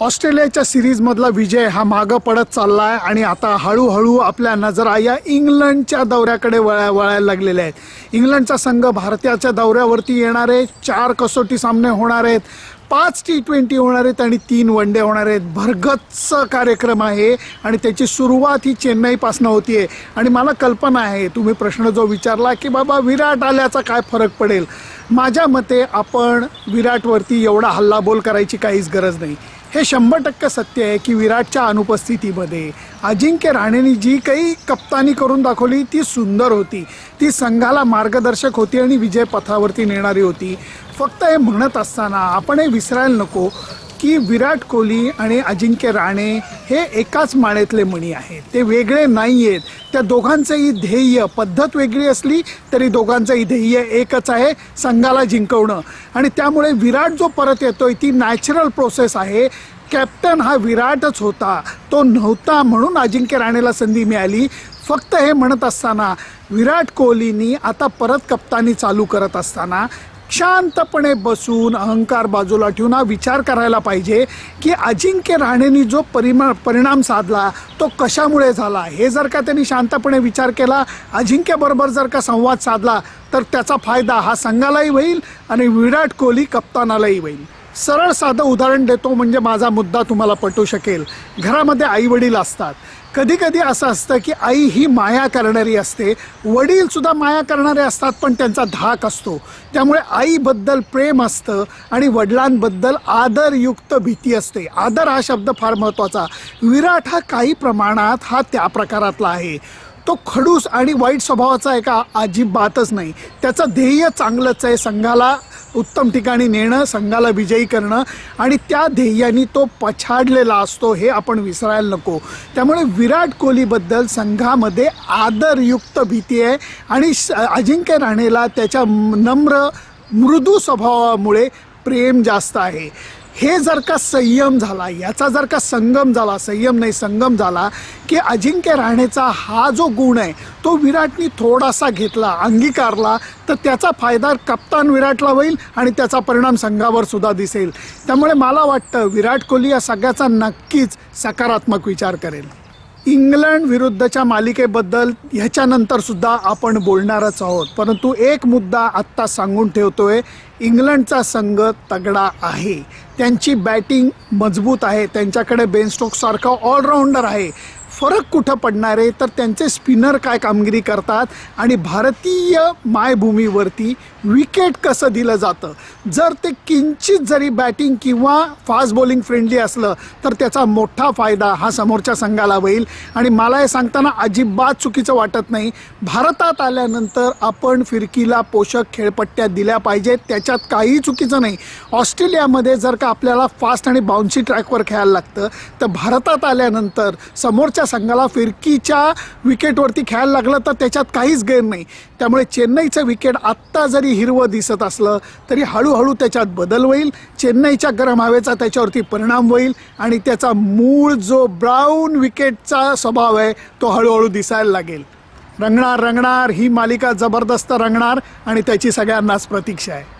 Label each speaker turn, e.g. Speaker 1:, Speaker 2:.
Speaker 1: ऑस्ट्रेलियाच्या सिरीजमधला विजय हा मागं पडत चालला आहे आणि आता हळूहळू आपल्या नजरा या इंग्लंडच्या दौऱ्याकडे वळा वळायला लागलेल्या आहेत. इंग्लंडचा संघ भारताच्या दौऱ्यावरती येणार आहे चार कसोटी सामने होणार आहेत. पाच टी ट्वेंटी होणार आहेत आणि तीन वन डे होणार आहेत. भरगच्च कार्यक्रम आहे आणि त्याची सुरुवात ही चेन्नईपासून होती आहे आणि मला कल्पना आहे तुम्ही प्रश्न जो विचारला की बाबा विराट आल्याचा काय फरक पडेल? माझ्या मते आपण विराटवरती एवढा हल्लाबोल करायची काहीच गरज नाही. हे शंभर टक्के सत्य आहे की विराटच्या अनुपस्थितीमध्ये अजिंक्य राणेने जी काही कप्तानी करून दाखवली ती सुंदर होती. ती संघाला मार्गदर्शक होती आणि विजय पथावरती नेणारी होती. फक्त हे म्हणत असताना आपण हे विसरायला नको. की विराट कोहली आणि अजिंक्य राणे हे एकाच माळेतले मणी आहेत. ते वेगळे नाही आहेत त्या दोघांचंही ध्येय पद्धत वेगळी असली तरी दोघांचंही ध्येय एकच आहे संघाला जिंकवणं. आणि त्यामुळे विराट जो परत येतोय ती नॅचरल प्रोसेस आहे. कॅप्टन हा विराटच होता. तो नव्हता म्हणून अजिंक्य राणेला संधी मिळाली. फक्त हे म्हणत असताना विराट कोहलीनी आता परत कप्तानी चालू करत असताना शांतपणे बसून अहंकार बाजूला ठेवून हा विचार करायला पाहिजे की अजिंक्य राणेंनी जो परिमा परिणाम साधला तो कशामुळे झाला? हे जर का त्यांनी शांतपणे विचार केला अजिंक्यबरोबर जर का संवाद साधला तर त्याचा फायदा हा संघालाही होईल आणि विराट कोहली कप्तानालाही होईल. सरळ साधं उदाहरण देतो म्हणजे माझा मुद्दा तुम्हाला पटू शकेल. घरामध्ये आई वडील असतात. कधी कधी असं असतं की आई ही माया करणारी असते. वडीलसुद्धा माया करणारे असतात पण त्यांचा धाक असतो. त्यामुळे आईबद्दल प्रेम असतं आणि वडिलांबद्दल आदरयुक्त भीती असते. आदर हा शब्द फार महत्त्वाचा. विराट हा काही प्रमाणात हा त्या प्रकारातला आहे. तो खडूस आणि वाईट स्वभावाचा आहे का अजिबातच नाही. त्याचं ध्येय चांगलंच आहे. संघाला उत्तम ठिकाणी नेणं संघाला विजयी करणं आणि त्या ध्येयाने तो पछाडलेला असतो हे आपण विसरायला नको. त्यामुळे विराट कोहलीबद्दल संघामध्ये आदरयुक्त भीती आहे आणि श- अजिंक्य राणेला त्याच्या नम्र मृदू स्वभावामुळे प्रेम जास्त आहे. हे जर का संयम झाला याचा जर का संगम झाला संयम नाही संगम झाला की अजिंक्य राहण्याचा हा जो गुण आहे तो विराटनी थोडासा घेतला अंगीकारला तर त्याचा फायदा कप्तान विराटला होईल आणि त्याचा परिणाम संघावर सुद्धा दिसेल. त्यामुळे मला वाटतं विराट कोहली या सगळ्याचा नक्कीच सकारात्मक विचार करेल. इंग्लंड विरुद्धच्या मालिकेबद्दल ह्याच्यानंतर सुद्धा आपण बोलणारच आहोत. परंतु एक मुद्दा आत्ता सांगून ठेवतोय. इंग्लंडचा संघ तगडा आहे. त्यांची बॅटिंग मजबूत आहे. त्यांच्याकडे बेन स्टोकसारखा ऑलराऊंडर आहे. फरक कुठं पडणार आहे? तर त्यांचे स्पिनर काय कामगिरी करतात? आणि भारतीय मायभूमीवरती विकेट कसं दिलं जातं? जर ते किंचित जरी बॅटिंग किंवा फास्ट बॉलिंग फ्रेंडली असलं तर त्याचा मोठा फायदा हा समोरच्या संघाला होईल. आणि मला हे सांगताना अजिबात चुकीचं वाटत नाही. भारतात आल्यानंतर आपण फिरकीला पोषक खेळपट्ट्या दिल्या पाहिजेत. त्याच्यात काहीही चुकीचं नाही. ऑस्ट्रेलियामध्ये जर का आपल्याला फास्ट आणि बाउन्सी ट्रॅकवर खेळायला लागतं तर भारतात आल्यानंतर समोरच्या संघाला फिरकीच्या विकेटवरती खेळायला लागलं तर त्याच्यात काहीच गैर नाही. त्यामुळे चेन्नईचं विकेट आत्ता जरी हिरवं दिसत असलं तरी हळूहळू त्याच्यात बदल होईल. चेन्नईच्या गरम हवेचा त्याच्यावरती परिणाम होईल आणि त्याचा मूळ जो ब्राऊन विकेटचा स्वभाव आहे तो हळूहळू दिसायला लागेल. रंगणार रंगणार ही मालिका जबरदस्त रंगणार आणि त्याची सगळ्यांनाच प्रतीक्षा आहे.